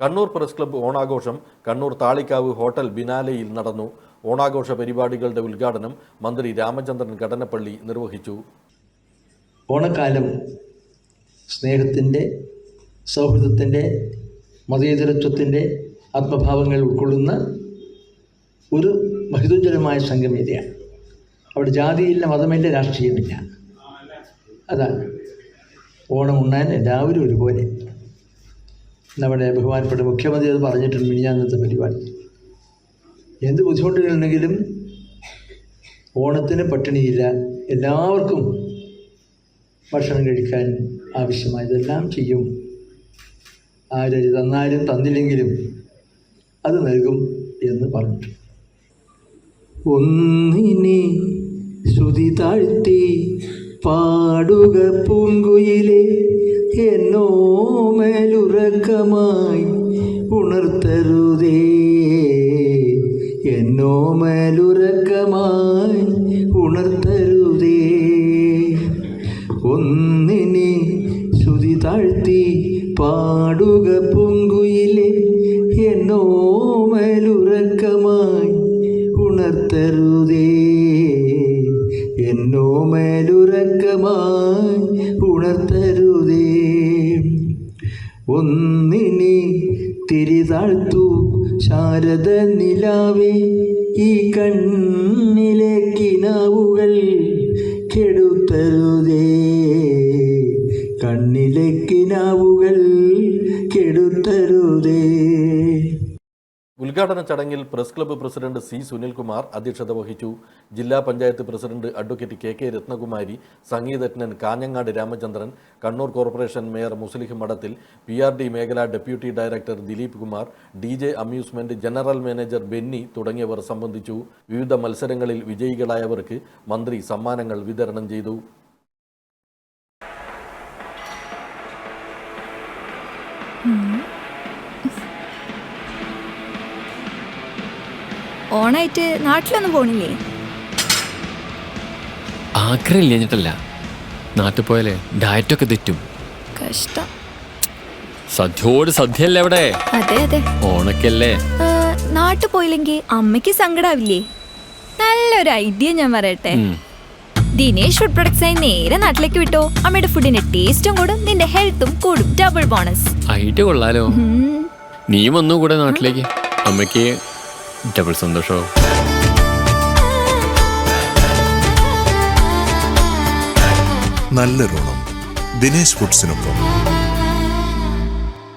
Kannur press club ഓണാഘോഷം Kannur Thalikkavu hotel ബിനാലയിൽ നടന്നു. ഓണാഘോഷ പരിപാടികളുടെ ഉദ്ഘാടനം മന്ത്രി രാമചന്ദ്രൻ കടനപ്പള്ളി നിർവഹിച്ചു. ഓണക്കാലം സ്നേഹത്തിന്റെ സൗഹൃദത്തിന്റെ മതേതരത്വത്തിന്റെ ആത്മഭാവങ്ങൾ ഉൾക്കൊള്ളുന്ന ഒരു മഹിതോജ്വലമായ സംഗമേതയാണ് അവിടെ ജാതിയില്ല മതമില്ല രാഷ്ട്രീയമില്ല. അതാണ് ഓണം ഉണ്ണാൻ എല്ലാവരും ഒരുപോലെ നമ്മുടെ ബഹുമാനപ്പെട്ട മുഖ്യമന്ത്രി അത് പറഞ്ഞിട്ടുണ്ട് മിനിഞ്ഞാന്നത്തെ പരിപാടി. എന്ത് ബുദ്ധിമുട്ടുകളുണ്ടെങ്കിലും ഓണത്തിന് പട്ടിണിയില്ല എല്ലാവർക്കും ഭക്ഷണം കഴിക്കാൻ ആവശ്യമായതെല്ലാം ചെയ്യും. ആരും തന്നാലും തന്നില്ലെങ്കിലും അത് നൽകും എന്ന് പറഞ്ഞു ഒന്നിനെ ശ്രുതി താഴ്ത്തി പാടുക പൂങ്കുയിലെ എന്നോമലുറക്കമായി ഉണർത്തരുതേ എന്നോ മേലുറക്കമായി ഉണർത്തരുതേ ഒന്നിനെ ശ്രുതി താഴ്ത്തി പാടുക പൊങ്കുയിലെ എന്നോ മേലുറക്കമായി ഉണർത്തരുതേ എന്നോ മേലുറക്കമായി ഉണർത്തരുതേ ഒന്നിനെ തിരിതാഴ്ത്തു ശാരദ നിലാവേ ഈ കണ്ണിലെ കിനാവുകൾ കെടുത്തരുതേ. കണ്ണിലെ കിനാവുകൾ കെടുത്തരുതേ. ഉദ്ഘാടന ചടങ്ങിൽ press club president C Sunilkumar അധ്യക്ഷത വഹിച്ചു. ജില്ലാ panchayat president advocate K K Ratnakumari സംഗീതജ്ഞൻ Kanhangad Ramachandran Kannur corporation mayor Muslih Madathil P R D മേഖലാ deputy director Dileep Kumar D J amusement general manager Benny തുടങ്ങിയവർ സംബന്ധിച്ചു. വിവിധ മത്സരങ്ങളിൽ വിജയികളായവർക്ക് മന്ത്രി സമ്മാനങ്ങൾ വിതരണം ചെയ്തു. ഓണായിട്ട് നാട്ടിലൊന്നും പോണില്ലേ? ആഗ്രഹം കഴിഞ്ഞിട്ടല്ല നാട്ടിൽ പോയാലേ ഡയറ്റൊക്കെ തെറ്റും. കഷ്ടം. സദ്യയോട് സദ്യല്ലേ അവിടെ? അതെ അതെ. ഓണക്കല്ലേ? നാട്ടിൽ പോയില്ലെങ്കിൽ അമ്മയ്ക്ക് സങ്കടാവില്ലേ? നല്ലൊരു ഐഡിയ ഞാൻ പറയട്ടെ. ദിനേഷ് ദിനേശ് ഫുഡ് പ്രൊഡക്ട്സായി നേരെ നാട്ടിലേക്ക് വിട്ടോ? അമ്മയുടെ ഫുഡിന്റെ ടേസ്റ്റും കൂടും നിന്റെ ഹെൽത്തും കൂടും. ഡബിൾ ബോണസ് ഐഡിയ കൊള്ളാലോ. നീ വന്നു കൂടെ നാട്ടിലേക്ക്. അമ്മയ്ക്ക് ഡബിൾ സന്തോഷവും നല്ലൊരോണം ദിനേശ് ഫുഡ്സിനൊപ്പം.